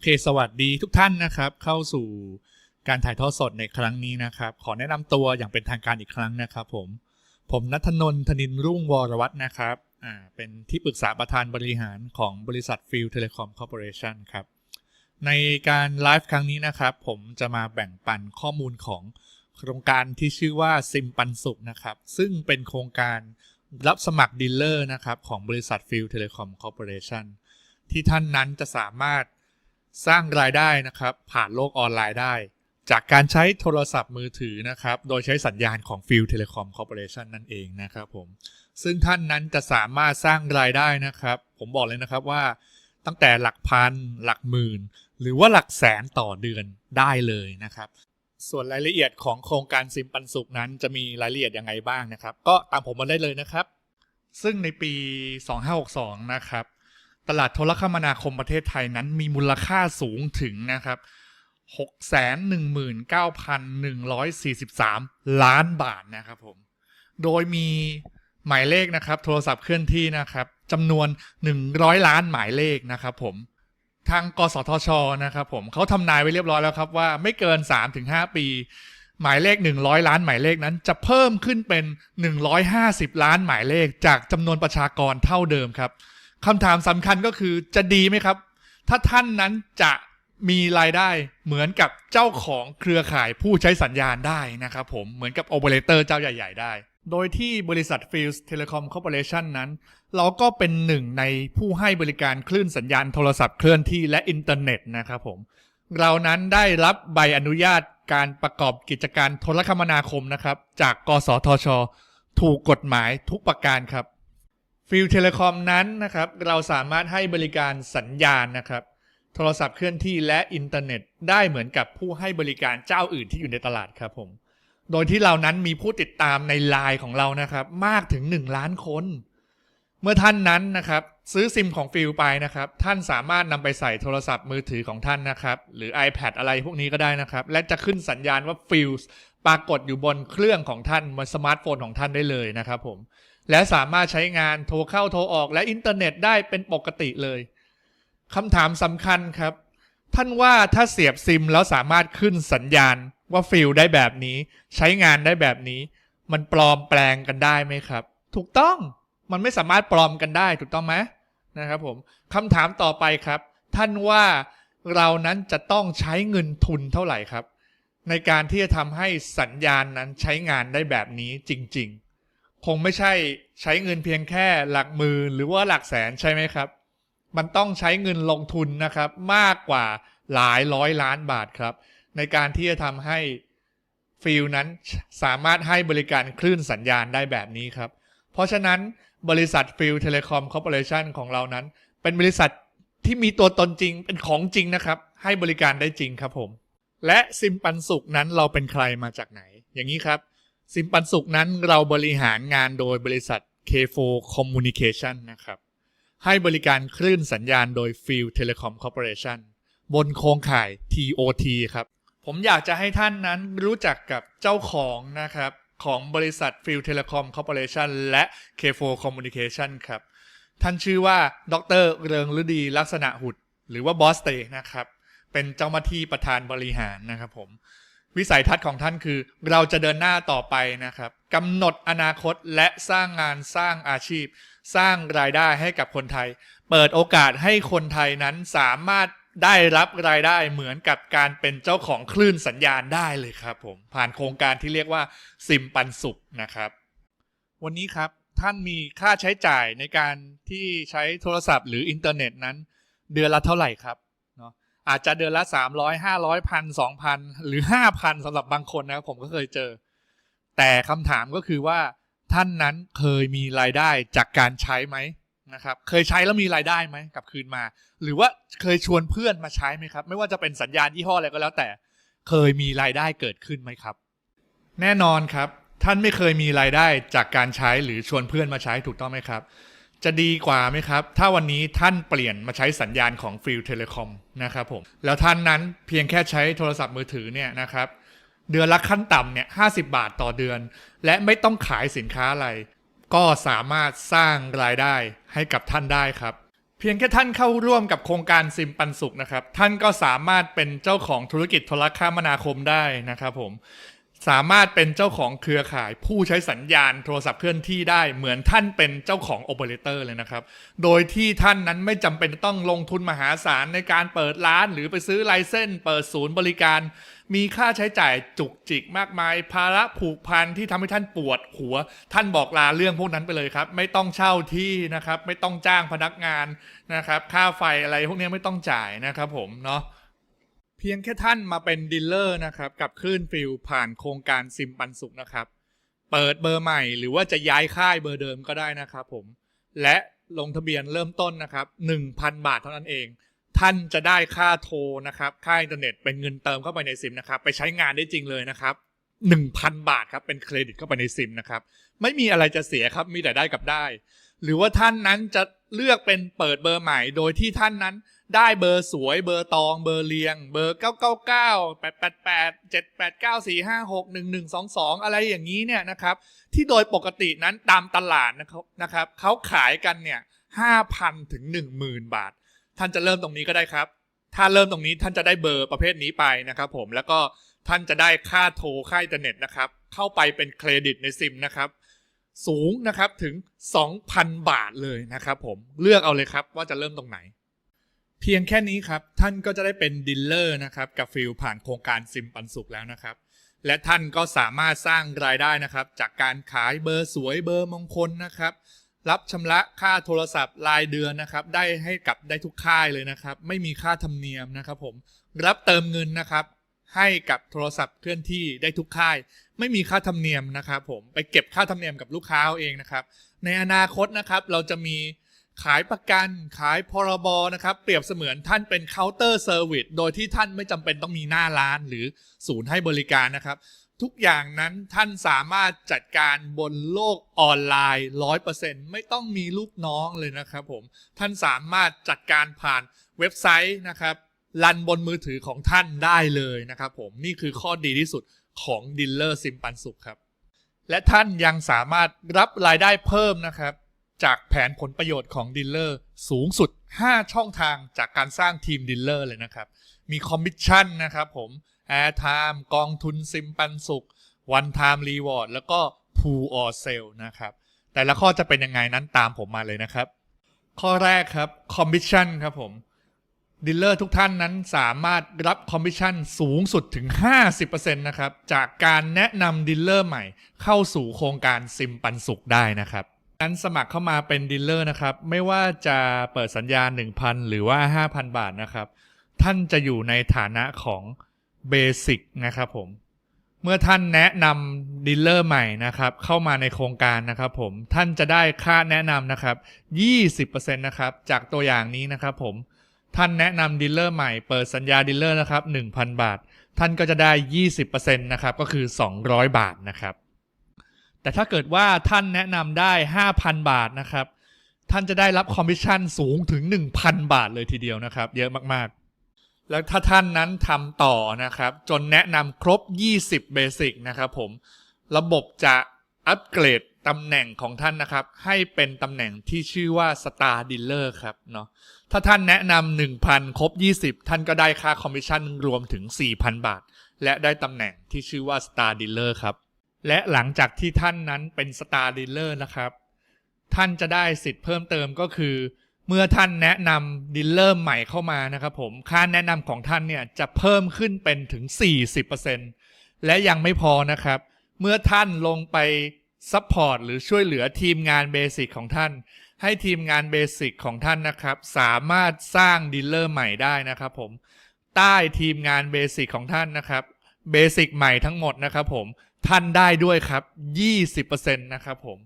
อเค สวัสดีทุกท่านนะครับ เข้าสู่การถ่ายทอดสดในครั้งนี้นะครับ ขอแนะนำตัวอย่างเป็นทางการอีกครั้งนะครับ ผม ผมนัทนนท์ธนินรุ่งวรวัฒน์นะครับ อ่า เป็นที่ปรึกษาประธานบริหารของบริษัทฟิลเทเลคอมคอร์ปอเรชันครับ ในการไลฟ์ครั้งนี้นะครับ ผมจะมาแบ่งปันข้อมูลของโครงการที่ชื่อว่าซิมปันสุขนะครับ ซึ่งเป็นโครงการรับสมัครดีลเลอร์นะครับของบริษัทฟิลเทเลคอมคอร์ปอเรชันที่ท่านนั้นจะสามารถ สร้างรายได้นะครับ ผ่านโลกออนไลน์ได้ จากการใช้โทรศัพท์มือถือนะครับ โดยใช้สัญญาณของฟิลเทเลคอมคอร์ปอเรชันนั่นเองนะครับผมซึ่งท่านนั้นจะสามารถสร้างรายได้นะครับ ผมบอกเลยนะครับว่า ตั้งแต่หลักพัน หลักหมื่น หรือว่าหลักแสนต่อเดือนได้เลยนะครับ ส่วนรายละเอียดของโครงการซิมปันสุขนั้นจะมีรายละเอียดยังไงบ้างนะครับ ก็ตามผมมาได้เลยนะครับ ซึ่งในปี 2562 นะครับ ตลาดโทรคมนาคมประเทศไทยนั้นมีมูลค่าสูงถึงนะครับ 619,143 ล้านบาทนะครับผม โดยมีหมายเลขนะครับ โทรศัพท์เคลื่อนที่นะครับจำนวน 100 ล้านหมายเลขนะครับผม ทางกสทชนะครับผมเขาทำนายไว้เรียบร้อยแล้วครับว่าไม่เกิน 3-5 ปี หมายเลข 100 ล้านหมายเลขนั้นจะเพิ่มขึ้นเป็น 150 ล้านหมายเลขจากจำนวนประชากรเท่าเดิมครับ คำถามสำคัญก็คือจะดีไหมครับ ถ้าท่านนั้นจะมีรายได้เหมือนกับเจ้าของเครือข่ายผู้ใช้สัญญาณได้นะครับผมเหมือนกับโอเปอเรเตอร์เจ้าใหญ่ ๆ ได้ โดยที่บริษัท Fields Telecom Corporation นั้น เราก็เป็นหนึ่งในผู้ให้บริการคลื่นสัญญาณโทรศัพท์เคลื่อนที่และอินเทอร์เน็ตนะครับผมเรานั้นได้รับใบอนุญาตการประกอบกิจการโทรคมนาคมนะครับ จากกสทช ถูกกฎหมายทุกประการครับ ฟิลเทเลคอมนั้นนะครับ เราสามารถให้บริการสัญญาณนะครับ โทรศัพท์เคลื่อนที่และอินเทอร์เน็ตได้เหมือนกับผู้ให้บริการเจ้าอื่นที่อยู่ในตลาดครับผม โดยที่เรานั้นมีผู้ติดตามในไลน์ของเรานะครับ มากถึง 1 ล้านคน เมื่อท่านนั้นนะครับ ซื้อซิมของฟิลไปนะครับ ท่านสามารถนำไปใส่โทรศัพท์มือถือของท่านนะครับ หรือ iPad อะไรพวกนี้ก็ได้นะครับ และจะขึ้นสัญญาณว่าฟิลปรากฏอยู่บนเครื่องของท่านบนสมาร์ทโฟนของท่านได้เลยนะครับผม และสามารถใช้งานโทรเข้าโทรออกและอินเทอร์เน็ตได้เป็นปกติเลยคำถามสำคัญครับ ท่านว่าถ้าเสียบซิมแล้วสามารถขึ้นสัญญาณว่าฟิลได้แบบนี้ ใช้งานได้แบบนี้ มันปลอมแปลงกันได้ไหมครับ ถูกต้องมันไม่สามารถปลอมกันได้ถูกต้องไหมนะครับผมคำถามต่อไปครับ ท่านว่าเรานั้นจะต้องใช้เงินทุนเท่าไหร่ครับ ในการที่จะทำให้สัญญาณนั้นใช้งานได้แบบนี้จริง ๆ คงไม่ใช่ใช้เงินเพียงแค่หลักหมื่นหรือว่าหลักแสนใช่ไหมครับ มันต้องใช้เงินลงทุนนะครับ มากกว่าหลายร้อยล้านบาทครับ ในการที่จะทำให้ฟิลนั้นสามารถให้บริการคลื่นสัญญาณได้แบบนี้ครับ เพราะฉะนั้นบริษัทฟิลเทเลคอมคอร์ปอเรชันของเรานั้น เป็นบริษัทที่มีตัวตนจริงเป็นของจริงนะครับ ให้บริการได้จริงครับผม และซิมปันสุขนั้นเราเป็นใครมาจากไหน อย่างนี้ครับ ซิมปันสุขนั้นเราบริหารงานโดยบริษัท K4 Communication นะครับ ให้บริการคลื่นสัญญาณโดย Field Telecom Corporation บนโครงข่าย TOT ครับ ผมอยากจะให้ท่านนั้นรู้จักกับเจ้าของนะครับ ของบริษัท Field Telecom Corporation และ K4 Communication ครับ ท่านชื่อว่า ดร เริงฤดีลักษณะหุด หรือว่าบอสเตนะครับ เป็นเจ้าหน้าที่ประธานบริหารนะครับผม วิสัยทัศน์ของท่านคือ เราจะเดินหน้าต่อไปนะครับกำหนดอนาคตและสร้างงานสร้างอาชีพ สร้างรายได้ให้กับคนไทย เปิดโอกาสให้คนไทยนั้นสามารถได้รับรายได้เหมือนกับการเป็นเจ้าของคลื่นสัญญาณได้เลยครับผม ผ่านโครงการที่เรียกว่าซิมปันสุขนะครับ วันนี้ครับท่านมีค่าใช้จ่ายในการที่ใช้โทรศัพท์หรืออินเทอร์เน็ตนั้น เดือนละเท่าไหร่ครับ อาจจะเดือนละ300 500พันสองพันหรือ5,000สำหรับบางคนนะครับผมก็เคยเจอ แต่คำถามก็คือว่าท่านนั้นเคยมีรายได้จากการใช้ไหมนะครับ เคยใช้แล้วมีรายได้ไหมกลับคืนมา หรือว่าเคยชวนเพื่อนมาใช้ไหมครับ ไม่ว่าจะเป็นสัญญาณยี่ห้ออะไรก็แล้วแต่ เคยมีรายได้เกิดขึ้นไหมครับ แน่นอนครับ ท่านไม่เคยมีรายได้จากการใช้หรือชวนเพื่อนมาใช้ถูกต้องไหมครับ จะดีกว่าไหมครับ ถ้าวันนี้ท่านเปลี่ยนมาใช้สัญญาณของฟิลเทเลคอมนะครับผม แล้วท่านนั้นเพียงแค่ใช้โทรศัพท์มือถือเนี่ยนะครับ เดือนละขั้นต่ำเนี่ยห้บาทต่อเดือน และไม่ต้องขายสินค้าอะไร ก็สามารถสร้างรายได้ให้กับท่านได้ครับ เพียงแค่ท่านเข้าร่วมกับโครงการซิมปันสุขนะครับ ท่านก็สามารถเป็นเจ้าของธุรกิจโทรคมนาคมได้นะครับผม สามารถเป็นเจ้าของเครือข่าย ผู้ใช้สัญญาณโทรศัพท์เคลื่อนที่ได้เหมือนท่านเป็นเจ้าของโอเปอเรเตอร์เลยนะครับ โดยที่ท่านนั้นไม่จำเป็นต้องลงทุนมหาศาลในการเปิดร้าน หรือไปซื้อไลเซนส์เปิดศูนย์บริการ มีค่าใช้จ่ายจุกจิกมากมาย ภาระผูกพันที่ทำให้ท่านปวดหัว ท่านบอกลาเรื่องพวกนั้นไปเลยครับ ไม่ต้องเช่าที่นะครับ ไม่ต้องจ้างพนักงานนะครับ ค่าไฟอะไรพวกนี้ไม่ต้องจ่ายนะครับผมเนาะ เพียงแค่ท่านมาเป็นดีลเลอร์นะครับกับคลื่นฟิลผ่านโครงการซิมปันสุขนะครับ เปิดเบอร์ใหม่หรือว่าจะย้ายค่ายเบอร์เดิมก็ได้นะครับผม และลงทะเบียนเริ่มต้นนะครับ 1,000 บาทเท่านั้นเอง ท่านจะได้ค่าโทรนะครับค่าอินเทอร์เน็ตเป็นเงินเติมเข้าไปในซิมนะครับไปใช้งานได้จริงเลยนะครับ 1,000 บาทครับเป็นเครดิตเข้าไปในซิมนะครับไม่มีอะไรจะเสียครับมีแต่ได้กับได้ หรือว่าท่านนั้นจะเลือกเป็นเปิดเบอร์ใหม่ โดยที่ท่านนั้น ได้เบอร์สวยเบอร์ตองเบอร์เรียง เบอร์ 999 888 789 456 1122 อะไรอย่างนี้เนี่ยนะครับ ที่โดยปกตินั้นตามตลาดนะครับนะครับเขาขายกันเนี่ย5,000 ถึง 10,000 บาท ท่านจะเริ่มตรงนี้ก็ได้ครับ ถ้าเริ่มตรงนี้ท่านจะได้เบอร์ประเภทนี้ไปนะครับผมแล้วก็ท่านจะได้ค่าโทรค่าอินเทอร์เน็ตนะครับ เข้าไปเป็นเครดิตในซิมนะครับสูงนะครับถึง 2,000 บาทเลยนะครับผมเลือกเอาเลยครับว่าจะเริ่มตรงไหน เพียงแค่นี้ครับ ท่านก็จะได้เป็นดีลเลอร์นะครับกับฟิลผ่านโครงการซิมปันสุขแล้วนะครับ และท่านก็สามารถสร้างรายได้นะครับ จากการขายเบอร์สวยเบอร์มงคลนะครับ รับชำระค่าโทรศัพท์รายเดือนนะครับ ได้ให้กับได้ทุกค่ายเลยนะครับ ไม่มีค่าธรรมเนียมนะครับ ผมรับเติมเงินนะครับ ให้กับโทรศัพท์เคลื่อนที่ได้ทุกค่าย ไม่มีค่าธรรมเนียมนะครับ ผมไปเก็บค่าธรรมเนียมกับลูกค้าเอาเองนะครับ ในอนาคตนะครับเราจะมี ขายประกันขายพรบนะครับ เปรียบเสมือนท่านเป็นเคาน์เตอร์เซอร์วิสโดยที่ท่านไม่จำเป็นต้องมีหน้าร้านหรือศูนย์ให้บริการนะครับ ทุกอย่างนั้นท่านสามารถจัดการบนโลกออนไลน์ 100%ไม่ต้องมีลูกน้องเลยนะครับผม ท่านสามารถจัดการผ่านเว็บไซต์นะครับรันบนมือถือของท่านได้เลยนะครับผมนี่คือข้อดีที่สุดของดิลเลอร์ซิมปันสุขครับ และท่านยังสามารถรับรายได้เพิ่มนะครับ จากแผนผลประโยชน์ของดีลเลอร์สูงสุด 5 ช่องทางจากการสร้างทีมดีลเลอร์เลยนะครับ มีคอมมิชชั่นนะครับผม Air Time กองทุนซิมปันสุข One Time Reward แล้วก็ Pool or Sale นะครับแต่ละข้อจะเป็นยังไงนั้นตามผมมาเลยนะครับ ข้อแรกครับคอมมิชชั่นครับผมดีลเลอร์ทุกท่านนั้นสามารถรับคอมมิชชั่นสูงสุดถึง 50%นะครับ จากการแนะนำดีลเลอร์ใหม่เข้าสู่โครงการซิมปันสุขได้นะครับ การสมัครเข้ามาเป็นดีลเลอร์นะครับ ไม่ว่าจะเปิดสัญญา 1,000 หรือว่า 5,000 บาทนะครับ ท่านจะอยู่ในฐานะของเบสิกนะครับผม เมื่อท่านแนะนำดีลเลอร์ใหม่นะครับ เข้ามาในโครงการนะครับผม ท่านจะได้ค่าแนะนำนะครับ 20%นะครับ จากตัวอย่างนี้นะครับผม ท่านแนะนำดีลเลอร์ใหม่เปิดสัญญาดีลเลอร์นะครับ 1,000 บาท ท่านก็จะได้ 20%นะครับ ก็คือ 200 บาทนะครับ แต่ถ้าเกิดว่าท่านแนะนำได้ 5,000 บาทนะครับ ท่านจะได้รับคอมมิชชั่นสูงถึง 1,000 บาทเลยทีเดียวนะครับ เยอะมากๆ แล้วถ้าท่านนั้นทำต่อนะครับ จนแนะนำครบ 20 เบสิกนะครับผม ระบบจะอัปเกรดตำแหน่งของท่านนะครับ ให้เป็นตำแหน่งที่ชื่อว่า Star Dealer ครับเนาะถ้าท่านแนะนำ1,000 ครบ 20 ท่านก็ได้ค่าคอมมิชชั่นรวมถึง 4,000 บาท และได้ตำแหน่งที่ชื่อว่า Star Dealer ครับ และหลังจากที่ท่านนั้นเป็น Star Dealer นะครับ ท่านจะได้สิทธิ์เพิ่มเติมก็คือ เมื่อท่านแนะนำดีลเลอร์ใหม่เข้ามานะครับผมค่าแนะนำของท่านเนี่ยจะเพิ่มขึ้นเป็นถึง 40%และยังไม่พอนะครับ เมื่อท่านลงไปซัพพอร์ตหรือช่วยเหลือทีมงานเบสิกของท่าน ให้ทีมงานเบสิกของท่านนะครับ สามารถสร้างดีลเลอร์ใหม่ได้นะครับผมใต้ทีมงานเบสิกของท่านนะครับเบสิกใหม่ทั้งหมดนะครับผม ท่านได้ด้วยครับ 20%นะครับผม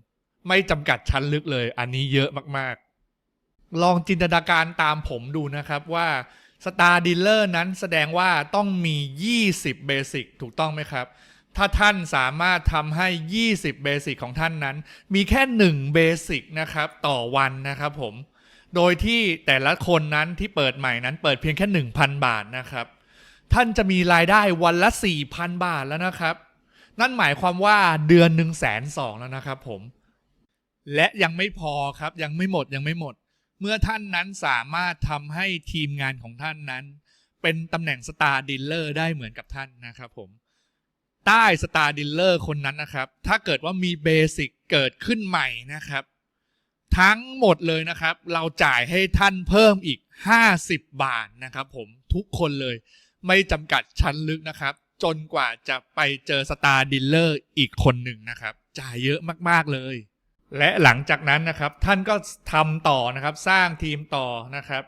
ไม่จำกัดชั้นลึกเลย อันนี้เยอะมากๆ ลองจินตนาการตามผมดูนะครับว่า Star Dealer นั้นแสดงว่าต้องมี 20 เบสิกถูกต้องไหมครับ ถ้าท่านสามารถทำให้ 20 เบสิกของท่านนั้น มีแค่ 1 เบสิกนะครับ ต่อวันนะครับผม โดยที่แต่ละคนนั้นที่เปิดใหม่นั้นเปิดเพียงแค่ 1,000 บาทนะครับ ท่านจะมีรายได้วันละ 4,000 บาทแล้วนะครับ นั่นหมายความว่าเดือนหนึ่งแสนสองแล้วนะครับผม และยังไม่พอครับยังไม่หมดยังไม่หมด เมื่อท่านนั้นสามารถทำให้ทีมงานของท่านนั้น เป็นตำแหน่งสตาร์ดีลเลอร์ได้เหมือนกับท่านนะครับผมใต้สตาร์ดีลเลอร์คนนั้นนะครับ ถ้าเกิดว่ามีเบสิกเกิดขึ้นใหม่นะครับ ทั้งหมดเลยนะครับ เราจ่ายให้ท่านเพิ่มอีก 50 บาทนะครับผมทุกคนเลยไม่จำกัดชั้นลึกนะครับ จนกว่าจะไปเจอสตาร์ดีลเลอร์อีกคนหนึ่งนะครับ จ่ายเยอะมาก ๆ เลย และหลังจากนั้นนะครับ ท่านก็ทำต่อนะครับ สร้างทีมต่อนะครับ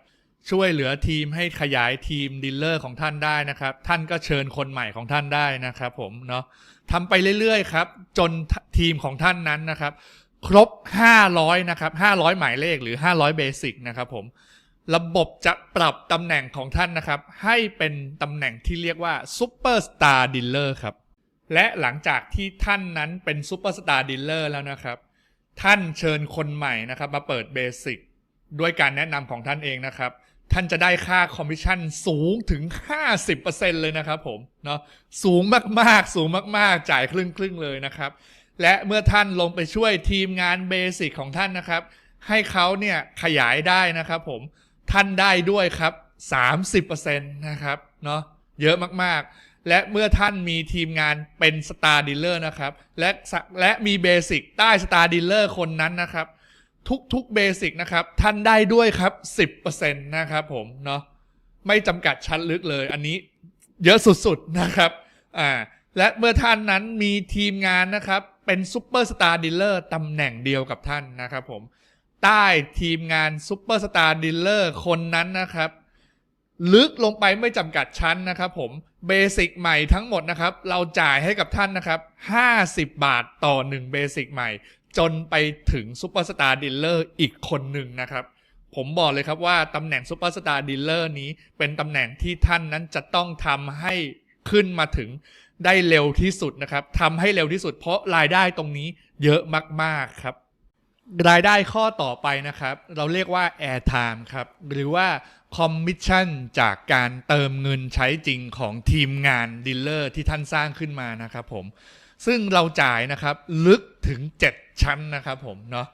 ช่วยเหลือทีมให้ขยายทีมดีลเลอร์ของท่านได้นะครับ ท่านก็เชิญคนใหม่ของท่านได้นะครับ ผมเนาะทำไปเรื่อย ๆ ครับ จนทีมของท่านนั้นนะครับ ครบ 500 นะครับ 500 หมายเลขหรือ 500 เบสิกนะครับผม ระบบจะปรับตำแหน่งของท่านนะครับ ให้เป็นตำแหน่งที่เรียกว่าซูเปอร์สตาร์ดีลเลอร์ครับ และหลังจากที่ท่านนั้นเป็นซูเปอร์สตาร์ดีลเลอร์แล้วนะครับ ท่านเชิญคนใหม่นะครับมาเปิดเบสิกด้วยการแนะนำของท่านเองนะครับ ท่านจะได้ค่าคอมมิชชั่นสูงถึง 50%เลยนะครับผมเนาะสูงมากๆ สูงมากๆ จ่ายครึ่งครึ่งๆเลยนะครับ และเมื่อท่านลงไปช่วยทีมงานเบสิกของท่านนะครับ ให้เขาเนี่ยขยายได้นะครับผม ท่านได้ด้วยครับ 30%นะครับเนาะเยอะมากๆ และเมื่อท่านมีทีมงานเป็นสตาร์ดีลเลอร์นะครับ และสะและมีเบสิกใต้สตาร์ดีลเลอร์คนนั้นนะครับ ทุกๆเบสิกนะครับ ท่านได้ด้วยครับ 10%นะครับผมเนาะไม่จำกัดชั้นลึกเลย อันนี้เยอะสุดๆนะครับอ่าและเมื่อท่านนั้นมีทีมงานนะครับ เป็นซูเปอร์สตาร์ดีลเลอร์ตำแหน่งเดียวกับท่านนะครับผม ใต้ทีมงานซูเปอร์สตาร์ดีลเลอร์คนนั้นนะครับ ลึกลงไปไม่จำกัดชั้นนะครับผมเบสิกใหม่ทั้งหมดนะครับ เราจ่ายให้กับท่านนะครับ 50 บาทต่อ 1 เบสิกใหม่ จนไปถึงซูเปอร์สตาร์ดีลเลอร์อีกคนหนึ่งนะครับ ผมบอกเลยครับว่าตำแหน่งซูเปอร์สตาร์ดีลเลอร์นี้ เป็นตำแหน่งที่ท่านนั้นจะต้องทำให้ขึ้นมาถึงได้เร็วที่สุดนะครับทำให้เร็วที่สุดเพราะรายได้ตรงนี้เยอะมากๆครับ รายได้ข้อต่อไปนะครับ เราเรียกว่า airtime ครับ หรือว่า commission จากการเติมเงินใช้จริงของทีมงานดีลเลอร์ที่ท่านสร้างขึ้นมานะครับผม ซึ่งเราจ่ายนะครับลึกถึง 7 ชั้นนะครับผมเนาะ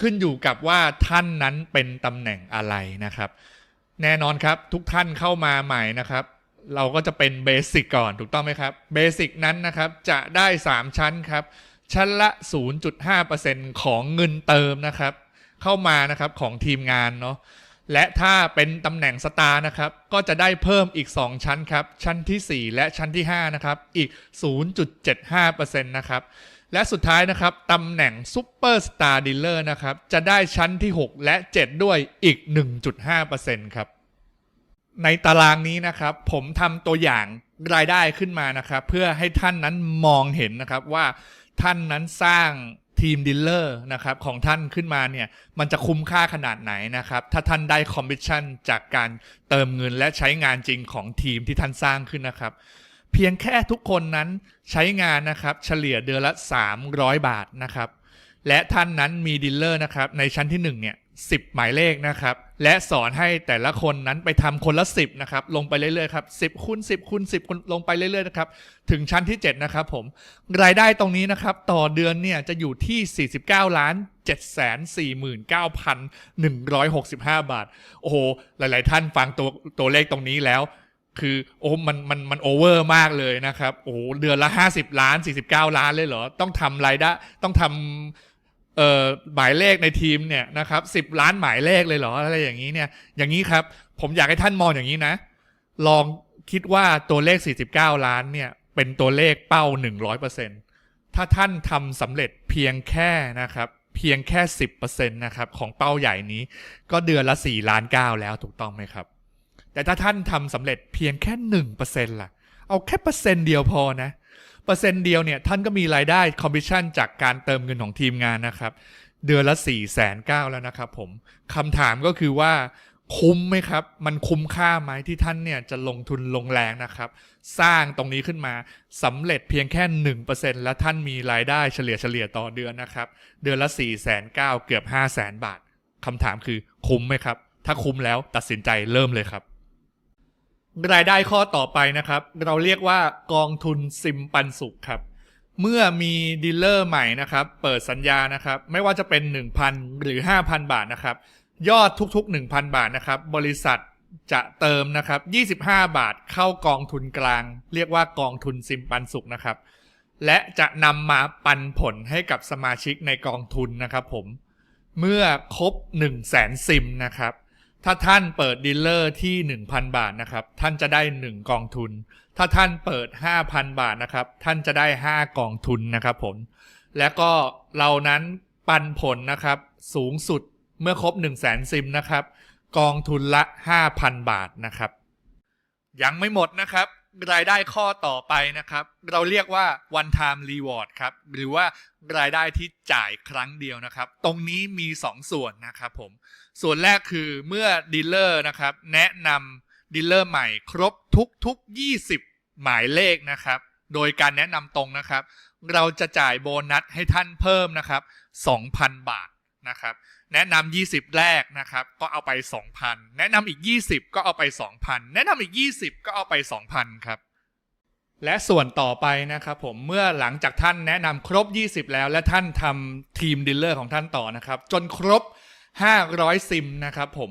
ขึ้นอยู่กับว่าท่านนั้นเป็นตำแหน่งอะไรนะครับ แน่นอนครับทุกท่านเข้ามาใหม่นะครับ เราก็จะเป็นเบสิกก่อนถูกต้องไหมครับเบสิกนั้นนะครับจะได้ 3 ชั้นครับ ชั้นละ 0.5%ของเงินเติมนะครับ เข้ามานะครับของทีมงานเนาะและถ้าเป็นตำแหน่งสตาร์นะครับ ก็จะได้เพิ่มอีก 2 ชั้นครับ ชั้นทีสี่ 4 และชั้นที่ 5 นะครับ อีก 0.75%นะครับ และสุดท้ายนะครับตำแหน่งซูเปอร์สตาร์ดีลเลอร์นะครับ จะได้ชั้นที่ 6 และ 7 ด้วยอีก 1.5%ครับ ในตารางนี้นะครับ ผมทำตัวอย่างรายได้ขึ้นมานะครับ เพื่อให้ท่านนั้นมองเห็นนะครับว่า ท่านนั้นสร้างทีมดีลเลอร์นะครับของท่านขึ้นมาเนี่ยมันจะคุ้มค่าขนาดไหนนะครับ ถ้าท่านได้คอมมิชชั่นจากการเติมเงินและใช้งานจริงของทีมที่ท่านสร้างขึ้นนะครับ เพียงแค่ทุกคนนั้นใช้งานนะครับเฉลี่ยเดือนละ 300 บาทนะครับ และท่านนั้นมีดีลเลอร์นะครับในชั้นที่1เนี่ย 10 หมายเลขนะครับ และสอนให้แต่ละคนนั้นไปทำคนละ 10นะครับลงไปเรื่อยๆครับ10คูณ10คูณ10คูณลงไปเรื่อยๆนะครับถึงชั้นที่ 7 นะครับผมรายได้ตรงนี้นะครับต่อเดือนเนี่ยจะอยู่ที่ 49 ล้าน 749,165 บาท โอ้โห หลายๆ ท่านฟังตัวตัวเลขตรงนี้แล้วคือโอ้มันมันมันโอเวอร์มากเลยนะครับ โอ้เดือนละ 50 ล้าน 49 ล้านเลยเหรอ ต้องทำรายได้ต้องทำ เอ่อหมายเลขในทีมเนี่ยนะครับ10ล้านหมายเลขเลยเหรออะไรอย่างนี้เนี่ย อย่างนี้ครับ ผมอยากให้ท่านมองอย่างนี้นะ ลองคิดว่าตัวเลข 49 ล้านเนี่ย เป็นตัวเลขเป้า 100%ถ้าท่านทำสำเร็จเพียงแค่นะครับ เพียงแค่ 10%นะครับของเป้าใหญ่นี้ ก็เดือนละ 4 ล้าน 9 แล้วถูกต้องไหมครับ แต่ถ้าท่านทำสำเร็จเพียงแค่หนึ่งเปอร์เซ็นต์ล่ะ เอาแค่เปอร์เซ็นต์เดียวพอนะเปอร์เซ็นต์เดียวเนี่ยท่านก็มีรายได้คอมมิชชั่นจากการเติมเงินของทีมงานนะครับ เดือนละ4ี่แสนเก้าแล้วนะครับผมคำถามก็คือว่าคุ้มไหมครับ มันคุ้มค่าไหมที่ท่านเนี่ยจะลงทุนลงแรงนะครับ สร้างตรงนี้ขึ้นมาสำเร็จเพียงแค่หนึ่งเปอร์เซ็นและท่านมีรายได้เฉลี่ยเฉลี่ยต่อเดือนนะครับ เดือนละ4ี่แสนเก้าเกือบ 5 0 0แสนบาทคำถามคือคุ้มไหมครับ ถ้าคุ้มแล้วตัดสินใจเริ่มเลยครับ รายได้ข้อต่อไปนะครับ เราเรียกว่ากองทุนซิมปันสุขครับ เมื่อมีดีลเลอร์ใหม่นะครับ เปิดสัญญานะครับ ไม่ว่าจะเป็น 1,000 หรือ 5,000 บาทนะครับ ยอดทุกๆ 1,000 บาทนะครับ บริษัทจะเติมนะครับ 25 บาทเข้ากองทุนกลาง เรียกว่ากองทุนซิมปันสุขนะครับ และจะนำมาปันผลให้กับสมาชิกในกองทุนนะครับ ผม เมื่อครบ 1 0 0 0 0แสนซิมนะครับ ถ้าท่านเปิดดีลเลอร์ที่ 1,000 บาทนะครับ ท่านจะได้ 1 กองทุน ถ้าท่านเปิด 5,000 บาทนะครับ ท่านจะได้ 5 กองทุนนะครับผม และก็เรานั้นปันผลนะครับ สูงสุดเมื่อครบ 1 0 0 0 0แสนซิมนะครับ กองทุนละ 5,000 บาทนะครับ ยังไม่หมดนะครับ รายได้ข้อต่อไปนะครับ เราเรียกว่า one time reward ครับ หรือว่ารายได้ที่จ่ายครั้งเดียวนะครับ ตรงนี้มี 2 ส่วนนะครับผม ส่วนแรกคือเมื่อดีลเลอร์นะครับ แนะนำดีลเลอร์ใหม่ครบทุกทุก20 หมายเลขนะครับ โดยการแนะนำตรงนะครับ เราจะจ่ายโบนัสให้ท่านเพิ่มนะครับ 2,000 บาทนะครับ แนะนำ20 แรกนะครับ ก็เอาไป 2,000 แนะนำอีก 20 ก็เอาไป 2,000 แนะนำอีก 20 ก็เอาไป 2,000 ครับ และส่วนต่อไปนะครับผมเมื่อหลังจากท่านแนะนำครบ 20 แล้ว และท่านทำทีมดีลเลอร์ของท่านต่อนะครับ จนครบ 500 ซิมนะครับผม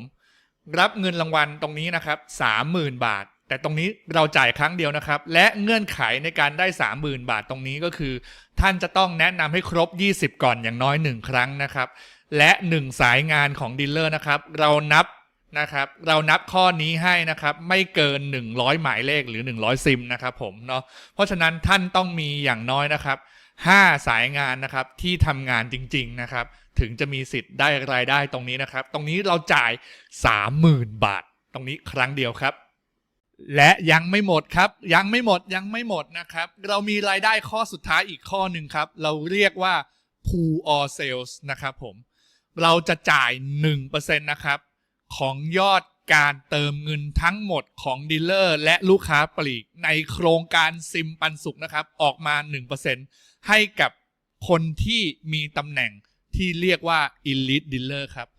รับเงินรางวัลตรงนี้นะครับ 30,000 บาท แต่ตรงนี้เราจ่ายครั้งเดียวนะครับ และเงื่อนไขในการได้ 30,000 บาทตรงนี้ก็คือ ท่านจะต้องแนะนำให้ครบ 20 ก่อนอย่างน้อย 1 ครั้งนะครับ และ 1 สายงานของดีลเลอร์นะครับ เรานับนะครับ เรานับข้อนี้ให้นะครับ ไม่เกิน 100 หมายเลขหรือ 100 ซิมนะครับผมเนาะเพราะฉะนั้นท่านต้องมีอย่างน้อยนะครับ 5 สายงานนะครับที่ทำงานจริง ๆ นะครับ ถึงจะมีสิทธิ์ได้รายได้ตรงนี้นะครับ ตรงนี้เราจ่าย 30,000 บาท ตรงนี้ครั้งเดียวครับ และยังไม่หมดครับ ยังไม่หมดยังไม่หมดนะครับ เรามีรายได้ข้อสุดท้ายอีกข้อหนึ่งครับ เราเรียกว่า pool or sales นะครับผม เราจะจ่าย 1%นะครับ ของยอดการเติมเงินทั้งหมดของดีลเลอร์และลูกค้าปลีก ในโครงการซิมปันสุขนะครับ ออกมา 1%ให้กับคนที่มีตำแหน่งที่เรียกว่า Elite Dealer ครับ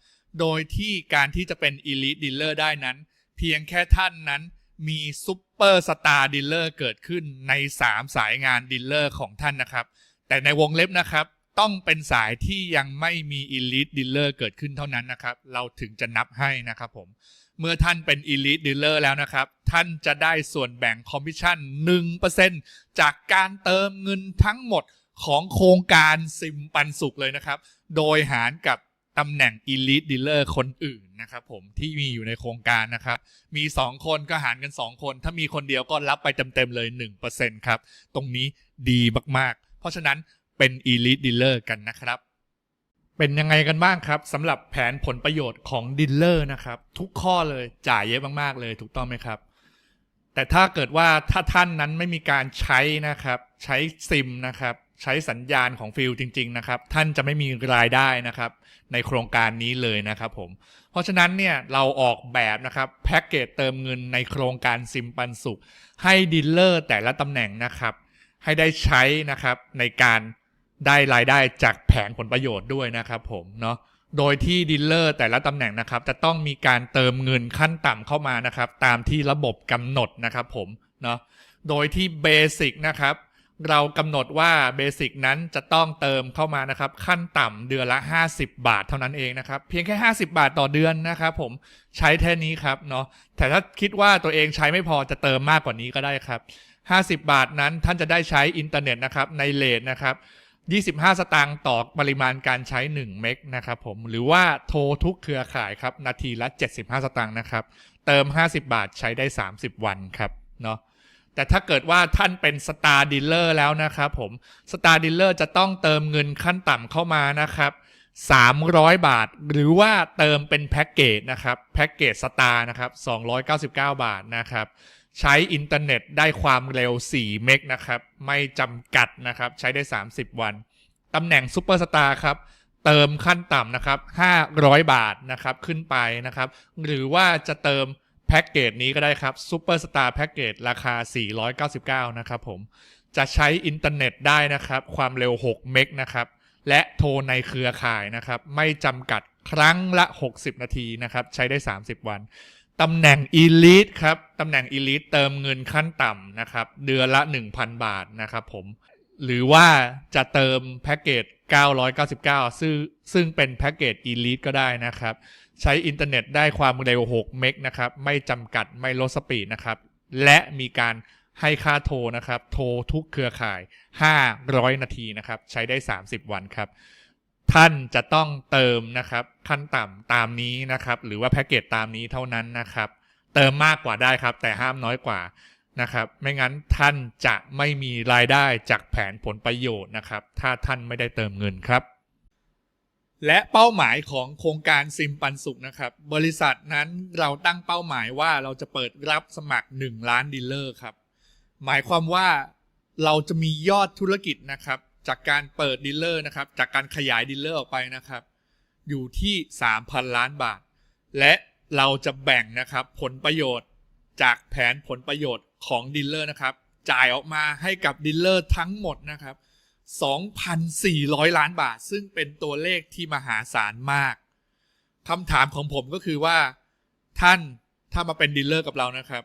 โดยที่การที่จะเป็น Elite Dealer ได้นั้น เพียงแค่ท่านนั้น มีซุปเปอร์สตาร์ดีลเลอร์เกิดขึ้นใน 3 สายงานดีลเลอร์ของท่านนะครับ แต่ในวงเล็บนะครับ ต้องเป็นสายที่ยังไม่มี Elite Dealer เกิดขึ้นเท่านั้นนะครับ เราถึงจะนับให้นะครับผม เมื่อท่านเป็น Elite Dealer แล้วนะครับ ท่านจะได้ส่วนแบ่งคอมมิชชั่น 1%จากการเติมเงินทั้งหมดของโครงการซิมปันสุขเลยนะครับ โดยหารกับ ตำแหน่ง Elite Dealer คนอื่นนะครับผมที่มีอยู่ในโครงการนะครับ มี 2 คนก็หารกัน 2 คน ถ้ามีคนเดียวก็รับไปเต็มๆเลย 1%ครับ ตรงนี้ดีมากๆ เพราะฉะนั้นเป็น Elite Dealer กันนะครับ เป็นยังไงกันบ้างครับสำหรับแผนผลประโยชน์ของดีลเลอร์นะครับ ทุกข้อเลยจ่ายเยอะมากๆเลยถูกต้องไหมครับ แต่ถ้าเกิดว่าถ้าท่านนั้นไม่มีการใช้นะครับ ใช้ซิมนะครับใช้สัญญาณของฟิลจริง ๆ นะครับ ท่านจะไม่มีรายได้นะครับ ในโครงการนี้เลยนะครับผม เพราะฉะนั้นเนี่ยเราออกแบบนะครับแพ็กเกจเติมเงินในโครงการซิมปันสุข ให้ดีลเลอร์แต่ละตำแหน่งนะครับ ให้ได้ใช้นะครับในการได้รายได้จากแผงผลประโยชน์ด้วยนะครับผมเนาะโดยที่ดีลเลอร์แต่ละตำแหน่งนะครับ จะต้องมีการเติมเงินขั้นต่ำเข้ามานะครับ ตามที่ระบบกำหนดนะครับผมเนาะโดยที่เบสิกนะครับ เรากำหนดว่าเบสิกนั้นจะต้องเติมเข้ามานะครับ ขั้นต่ำเดือนละ 50 บาทเท่านั้นเองนะครับ เพียงแค่ 50 บาทต่อเดือนนะครับผมใช้แค่นี้ครับเนาะแต่ถ้าคิดว่าตัวเองใช้ไม่พอจะเติมมากกว่านี้ก็ได้ครับ 50 บาทนั้นท่านจะได้ใช้อินเทอร์เน็ตนะครับในเลทนะครับ25 สตางค์ต่อปริมาณการใช้ 1 เมกนะครับผมหรือว่าโทรทุกเครือข่ายครับ นาทีละ 75 สตางค์นะครับ เติม 50 บาทใช้ได้ 30 วันครับเนาะ แต่ถ้าเกิดว่าท่านเป็นสตาร์ดีลเลอร์แล้วนะครับผมสตาร์ดีลเลอร์จะต้องเติมเงินขั้นต่ำเข้ามานะครับ 300 บาท หรือว่าเติมเป็นแพ็กเกจนะครับแพ็กเกจสตาร์นะครับ299 บาทนะครับใช้อินเทอร์เน็ตได้ความเร็ว 4 เมกนะครับ ไม่จำกัดนะครับ ใช้ได้ 30 วัน ตำแหน่งซูเปอร์สตาร์ครับ เติมขั้นต่ำนะครับ 500 บาทนะครับ ขึ้นไปนะครับ หรือว่าจะเติม แพ็กเกจนี้ก็ได้ครับซูเปอร์สตาร์แพ็กเกจราคา 499 นะครับผม จะใช้อินเทอร์เน็ตได้นะครับ ความเร็ว 6 เมกนะครับ และโทรในเครือข่ายนะครับ ไม่จำกัดครั้งละ 60 นาทีนะครับ ใช้ได้ 30 วันตำแหน่ง Elite ครับตำแหน่ง Elite เติมเงินขั้นต่ำนะครับ เดือนละ 1,000 บาทนะครับผม หรือว่าจะเติมแพ็กเกจ 999 ซึ่งซึ่งเป็นแพ็กเกจ Elite ก็ได้นะครับ ใช้อินเทอร์เน็ตได้ความเร็ว 6 เมกนะครับ ไม่จำกัดไม่ลดสปีดนะครับ และมีการให้ค่าโทรนะครับ โทรทุกเครือข่าย 500 นาทีนะครับ ใช้ได้ 30 วันครับ ท่านจะต้องเติมนะครับ ขั้นต่ำตามนี้นะครับ หรือว่าแพ็กเกจตามนี้เท่านั้นนะครับ เติมมากกว่าได้ครับ แต่ห้ามน้อยกว่านะครับ ไม่งั้นท่านจะไม่มีรายได้จากแผนผลประโยชน์นะครับ ถ้าท่านไม่ได้เติมเงินครับ และเป้าหมายของโครงการซิมปันสุขนะครับ บริษัทนั้นเราตั้งเป้าหมายว่าเราจะเปิดรับสมัคร 1 ล้านดีลเลอร์ครับ หมายความว่าเราจะมียอดธุรกิจนะครับ จากการเปิดดีลเลอร์นะครับ จากการขยายดีลเลอร์ออกไปนะครับ อยู่ที่ 3,000 ล้านบาท และเราจะแบ่งนะครับผลประโยชน์จากแผนผลประโยชน์ของดีลเลอร์นะครับ จ่ายออกมาให้กับดีลเลอร์ทั้งหมดนะครับ 2,400 ล้านบาท ซึ่งเป็นตัวเลขที่มหาศาลมากคำถามของผมก็คือว่า ท่านถ้ามาเป็นดีลเลอร์กับเรานะครับ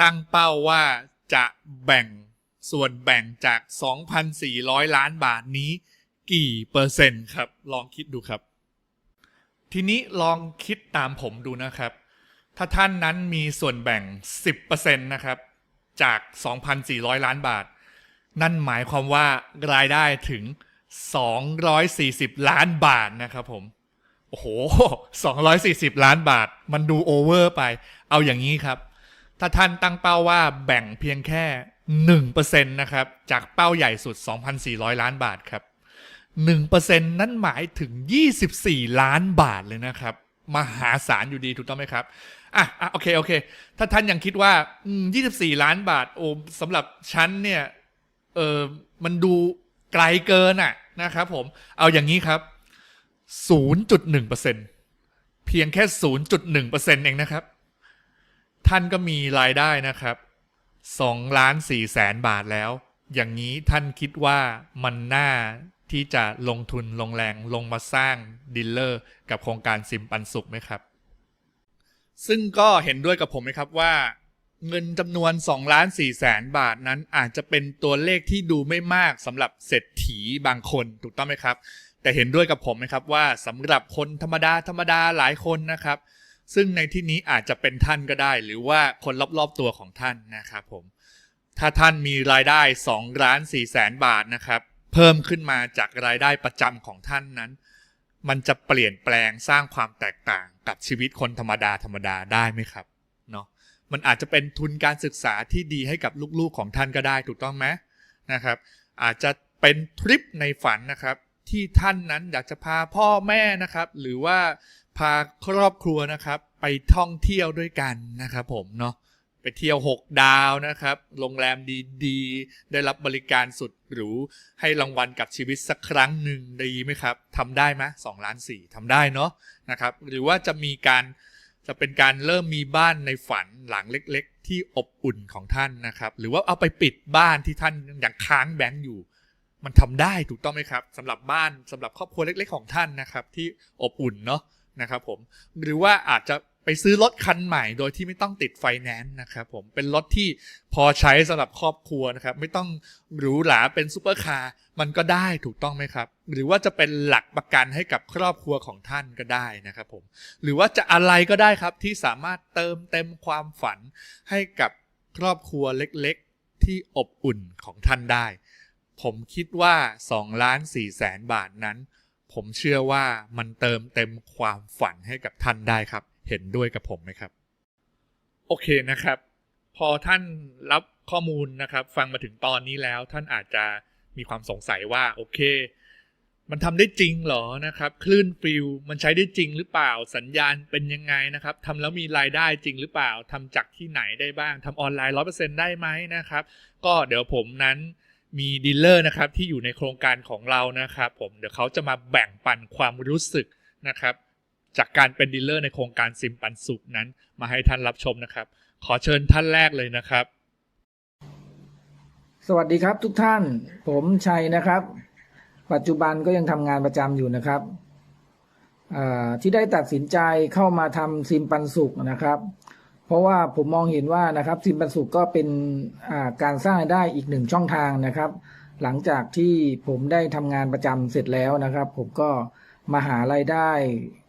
ตั้งเป้าว่าจะแบ่งส่วนแบ่งจาก 2,400 ล้านบาทนี้ กี่เปอร์เซ็นต์ครับ ลองคิดดูครับ ทีนี้ลองคิดตามผมดูนะครับ ถ้าท่านนั้นมีส่วนแบ่ง 10%นะครับ จาก 2,400 ล้านบาท นั่นหมายความว่ารายได้ถึง 240 ล้านบาทนะครับผม โอ้โห 240 ล้านบาท มันดูโอเวอร์ไป เอาอย่างนี้ครับ ถ้าท่านตั้งเป้าว่าแบ่งเพียงแค่ 1%นะครับ จากเป้าใหญ่สุด 2,400 ล้านบาทครับ 1%นั่นหมายถึง 24 ล้านบาทเลยนะครับมหาศาลอยู่ดีถูกต้องไหมครับอะอะโอเคโอเค ถ้าท่านยังคิดว่า 24 ล้านบาทโอ้สำหรับฉันเนี่ย เออมันดูไกลเกินอะนะครับผม เอาอย่างนี้ครับ 0.1%เพียงแค่ 0.1%เองนะครับ ท่านก็มีรายได้นะครับ2ล้าน4แสนบาทแล้ว อย่างนี้ท่านคิดว่ามันน่าที่จะลงทุนลงแรงลงมาสร้างดีลเลอร์กับโครงการซิมปันสุขไหมครับ ซึ่งก็เห็นด้วยกับผมไหมครับว่า เงินจำนวน2ล้าน4แสนบาทนั้นอาจจะเป็นตัวเลขที่ดูไม่มากสำหรับเศรษฐีบางคนถูกต้องไหมครับ แต่เห็นด้วยกับผมไหมครับว่าสำหรับคนธรรมดาธรรมดาหลายคนนะครับ ซึ่งในที่นี้อาจจะเป็นท่านก็ได้ หรือว่าคนรอบๆตัวของท่านนะครับผมถ้าท่านมีรายได้2ล้าน4แสนบาทนะครับ เพิ่มขึ้นมาจากรายได้ประจำของท่านนั้น มันจะเปลี่ยนแปลงสร้างความแตกต่างกับชีวิตคนธรรมดาธรรมดาได้ไหมครับ มันอาจจะเป็นทุนการศึกษาที่ดีให้กับลูกๆของท่านก็ได้ถูกต้องไหมนะครับ อาจจะเป็นทริปในฝันนะครับ ที่ท่านนั้นอยากจะพาพ่อแม่นะครับ หรือว่าพาครอบครัวนะครับ ไปท่องเที่ยวด้วยกันนะครับผมเนาะไปเที่ยว 6 ดาวนะครับ โรงแรมดีๆ ได้รับบริการสุดหรูให้รางวัลกับชีวิตสักครั้งหนึ่งดีไหมครับทำได้ไหมสองล้านสี่ทำได้เนาะนะครับ หรือว่าจะมีการ จะเป็นการเริ่มมีบ้านในฝันหลังเล็ก ๆ ที่อบอุ่นของท่านนะครับ หรือว่าเอาไปปิดบ้านที่ท่านยังค้างแบงค์อยู่ มันทำได้ถูกต้องไหมครับสำหรับบ้านสำหรับครอบครัวเล็ก ๆ ของท่านนะครับ ที่อบอุ่นเนาะนะครับผมหรือว่าอาจจะ ไปซื้อรถคันใหม่โดยที่ไม่ต้องติดไฟแนนซ์นะครับผมเป็นรถที่พอใช้สำหรับครอบครัวนะครับ ไม่ต้องหรูหราเป็นซูเปอร์คาร์มันก็ได้ถูกต้องไหมครับ หรือว่าจะเป็นหลักประกันให้กับครอบครัวของท่านก็ได้นะครับผมหรือว่าจะอะไรก็ได้ครับที่สามารถเติมเต็มความฝันให้กับครอบครัวเล็กๆ ที่อบอุ่นของท่านได้ ผมคิดว่า2ล้าน4แสนบาทนั้น ผมเชื่อว่ามันเติมเต็มความฝันให้กับท่านได้ครับ เห็นด้วยกับผมไหมครับ โอเคนะครับ พอท่านรับข้อมูลนะครับ ฟังมาถึงตอนนี้แล้วท่านอาจจะมีความสงสัยว่าโอเค มันทำได้จริงหรอนะครับ คลื่นฟิลมันใช้ได้จริงหรือเปล่าสัญญาณเป็นยังไงนะครับทำแล้วมีรายได้จริงหรือเปล่าทำจากที่ไหนได้บ้างทำออนไลน์ร้อเปอร์เซ็นได้ไหมนะครับ ก็เดี๋ยวผมนั้นมีดีลเลอร์นะครับที่อยู่ในโครงการของเรานะครับ ผมเดี๋ยวเขาจะมาแบ่งปันความรู้สึกนะครับ จากการเป็นดีลเลอร์ในโครงการซิมปันสุขนั้น มาให้ท่านรับชมนะครับ ขอเชิญท่านแรกเลยนะครับ สวัสดีครับทุกท่าน ผมชัยนะครับ ปัจจุบันก็ยังทำงานประจำอยู่นะครับที่ได้ตัดสินใจเข้ามาทำซิมปันสุขนะครับ เพราะว่าผมมองเห็นว่านะครับซิมปันสุขก็เป็นการสร้างรายได้อีกหนึ่งช่องทางนะครับ หลังจากที่ผมได้ทำงานประจำเสร็จแล้วนะครับ ผมก็ มาหารายได้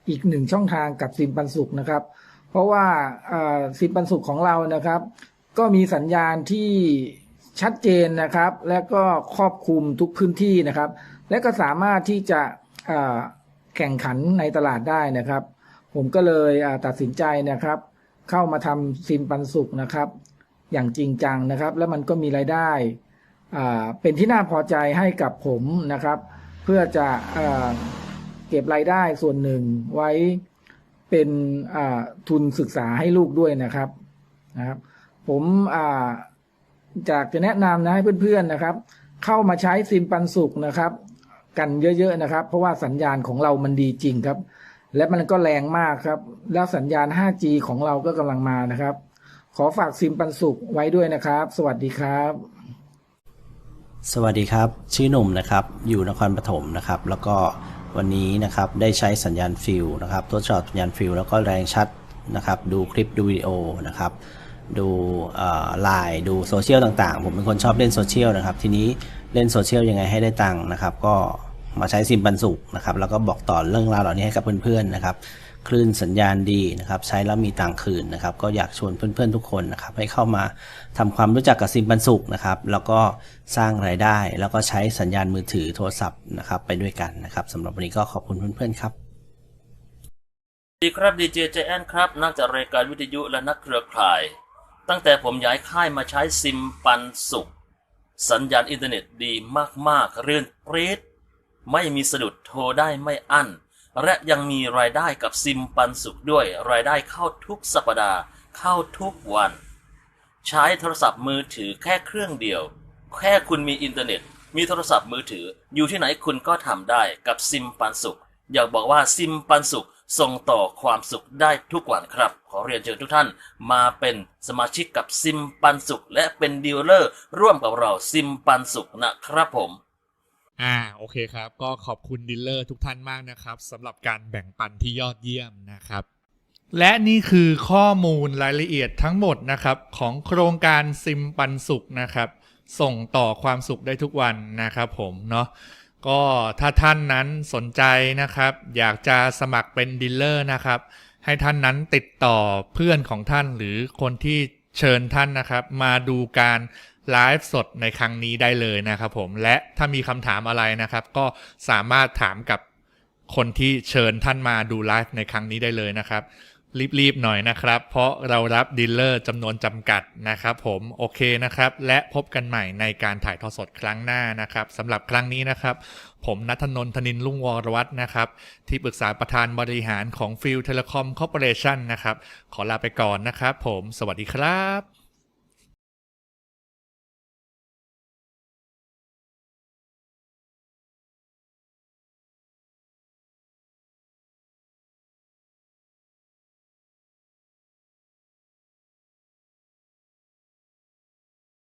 อีกหนึ่งช่องทางกับซิมปันสุขนะครับ เพราะว่าซิมปันสุขของเรานะครับ ก็มีสัญญาณที่ชัดเจนนะครับ และก็ครอบคลุมทุกพื้นที่นะครับ และก็สามารถที่จะแข่งขันในตลาดได้นะครับ ผมก็เลยตัดสินใจนะครับ เข้ามาทำซิมปันสุขนะครับ อย่างจริงจังนะครับ แล้วมันก็มีรายได้เป็นที่น่าพอใจให้กับผมนะครับ เพื่อจะอ่อเก็บรายได้ส่วนหนึ่งไว้เป็นทุนศึกษาให้ลูกด้วยนะครับนะครับ ผมจากจะแนะนำนะให้เพื่อนๆนะครับ เข้ามาใช้ซิมปันสุขนะครับ กันเยอะๆนะครับ เพราะว่าสัญญาณของเรามันดีจริงครับ และมันก็แรงมากครับ แล้วสัญญาณ 5G ของเราก็กำลังมานะครับ ขอฝากซิมปันสุขไว้ด้วยนะครับ สวัสดีครับสวัสดีครับ ชื่อหนุ่มนะครับ อยู่นครปฐมนะครับ แล้วก็ วันนี้นะครับได้ใช้สัญญาณฟิลนะครับทดสอบสัญญาณฟิลแล้วก็แรงชัดนะครับดูคลิปดูวิดีโอนะครับดูไลน์ดูโซเชียลต่างๆ ผมเป็นคนชอบเล่นโซเชียลนะครับทีนี้เล่นโซเชียลยังไงให้ได้ตังค์นะครับ ก็มาใช้ซิมปันสุกนะครับแล้วก็บอกต่อเรื่องราวเหล่านี้ให้กับเพื่อนๆนะครับ คลื่นสัญญาณดีนะครับใช้แล้วมีตังคืนนะครับ ก็อยากชวนเพื่อนๆทุกคนนะครับให้เข้ามาทำความรู้จักกับซิมปันสุกนะครับแล้วก็สร้างรายได้ แล้วก็ใช้สัญญาณมือถือโทรศัพท์นะครับไปด้วยกันนะครับสำหรับวันนี้ก็ขอบคุณเพื่อนๆครับสวัสดีครับดีเจเจแอนครับนักจัดรายการวิทยุและนักเครือข่าย ตั้งแต่ผมย้ายค่ายมาใช้ซิมปันสุขสัญญาณอินเทอร์เน็ตดีมากๆ เรื่อนปรีดไม่มีสะดุดโทรได้ไม่อั้น และยังมีรายได้กับซิมปันสุขด้วย รายได้เข้าทุกสัปดาห์ เข้าทุกวัน ใช้โทรศัพท์มือถือแค่เครื่องเดียว แค่คุณมีอินเทอร์เน็ต มีโทรศัพท์มือถือ อยู่ที่ไหนคุณก็ทำได้กับซิมปันสุข อยากบอกว่าซิมปันสุขส่งต่อความสุขได้ทุกวันครับ ขอเรียนเชิญทุกท่านมาเป็นสมาชิกกับซิมปันสุข และเป็นดีลเลอร์ร่วมกับเราซิมปันสุขนะครับผม อ่าโอเคครับ ก็ขอบคุณดีลเลอร์ทุกท่านมากนะครับสำหรับการแบ่งปันที่ยอดเยี่ยมนะครับ และนี่คือข้อมูลรายละเอียดทั้งหมดนะครับ ของโครงการซิมปันสุขนะครับ ส่งต่อความสุขได้ทุกวันนะครับผมเนาะก็ถ้าท่านนั้นสนใจนะครับ อยากจะสมัครเป็นดีลเลอร์นะครับ ให้ท่านนั้นติดต่อเพื่อนของท่านหรือคนที่เชิญท่านนะครับ มาดูการ ไลฟ์สดในครั้งนี้ได้เลยนะครับผมและถ้ามีคำถามอะไรนะครับ ก็สามารถถามกับคนที่เชิญท่านมาดูไลฟ์ในครั้งนี้ได้เลยนะครับ รีบๆหน่อยนะครับ เพราะเรารับดีลเลอร์จำนวนจำกัดนะครับผมโอเคนะครับ และพบกันใหม่ในการถ่ายทอดสดครั้งหน้านะครับสำหรับครั้งนี้นะครับ ผมนัทนนทนินรุ่งวรวัฒน์นะครับ ที่ปรึกษาประธานบริหารของฟิลเทเลคอมคอร์ปอเรชันนะครับ ขอลาไปก่อนนะครับ ผม สวัสดีครับ